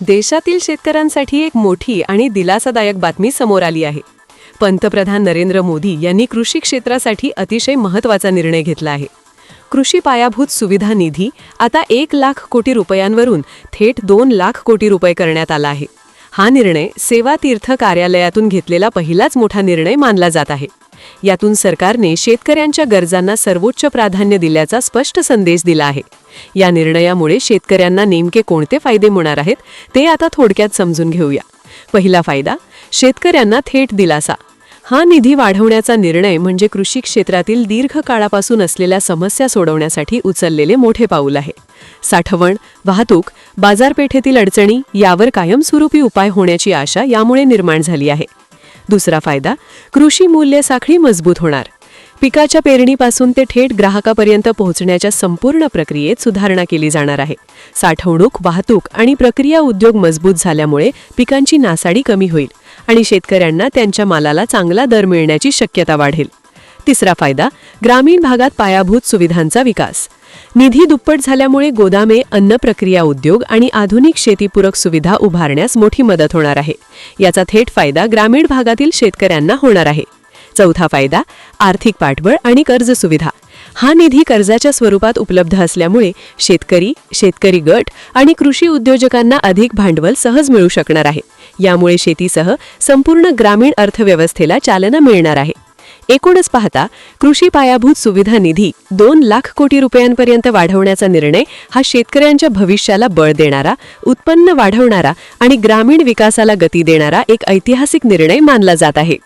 देशातील शेतकऱ्यांसाठी एक मोठी आणि दिलासादायक बातमी समोर आली आहे. पंतप्रधान नरेंद्र मोदी यांनी कृषी क्षेत्रासाठी अतिशय महत्त्वाचा निर्णय घेतला आहे. कृषी पायाभूत सुविधा निधी आता एक लाख कोटी रुपयांवरून थेट दोन लाख कोटी रुपये करण्यात आला आहे. हा निर्णय सेवा तीर्थ कार्यालयातून घेतलेला पहिलाच मोठा निर्णय मानला जात आहे. यातून सरकारने शेतकऱ्यांच्या गरजांना सर्वोच्च प्राधान्य दिल्याचा स्पष्ट संदेश दिला आहे. या निर्णयामुळे शेतकऱ्यांना नेमके कोणते फायदे होणार आहेत ते आता थोडक्यात समजून घेऊया. पहिला फायदा शेतकऱ्यांना थेट दिलासा. हा निधी वाढवण्याचा निर्णय म्हणजे कृषी क्षेत्रातील दीर्घकाळापासून असलेल्या समस्या सोडवण्यासाठी उचललेले मोठे पाऊल आहे. साठवण वाहतूक बाजारपेठेतील अडचणी यावर कायमस्वरूपी उपाय होण्याची आशा यामुळे निर्माण झाली आहे. दुसरा फायदा कृषी मूल्य साखळी मजबूत होणार. पिकाच्या पेरणीपासून ते थेट ग्राहकापर्यंत पोहोचण्याच्या संपूर्ण प्रक्रियेत सुधारणा केली जाणार आहे. साठवणूक वाहतूक आणि प्रक्रिया उद्योग मजबूत झाल्यामुळे पिकांची नासाडी कमी होईल आणि शेतकऱ्यांना त्यांच्या मालाला चांगला दर मिळण्याची शक्यता वाढेल. तिसरा फायदा ग्रामीण भागात पायाभूत सुविधांचा विकास. निधी दुप्पट झाल्यामुळे गोदामे अन्न प्रक्रिया उद्योग आणि आधुनिक शेतीपूरक सुविधा उभारण्यास मोठी मदत होणार आहे. याचा थेट फायदा ग्रामीण भागातील शेतकऱ्यांना होणार आहे. चौथा फायदा आर्थिक पाठबळ आणि कर्ज सुविधा. हा निधी कर्जाच्या स्वरूपात उपलब्ध असल्यामुळे शेतकरी शेतकरी गट आणि कृषी उद्योजकांना अधिक भांडवल सहज मिळू शकणार आहे. यामुळे शेतीसह संपूर्ण ग्रामीण अर्थव्यवस्थेला चालना मिळणार आहे. एकूणच पाहता कृषी पायाभूत सुविधा निधी दोन लाख कोटी रुपयांपर्यंत वाढवण्याचा निर्णय हा शेतकऱ्यांच्या भविष्याला बळ देणारा उत्पन्न वाढवणारा आणि ग्रामीण विकासाला गती देणारा एक ऐतिहासिक निर्णय मानला जात आहे.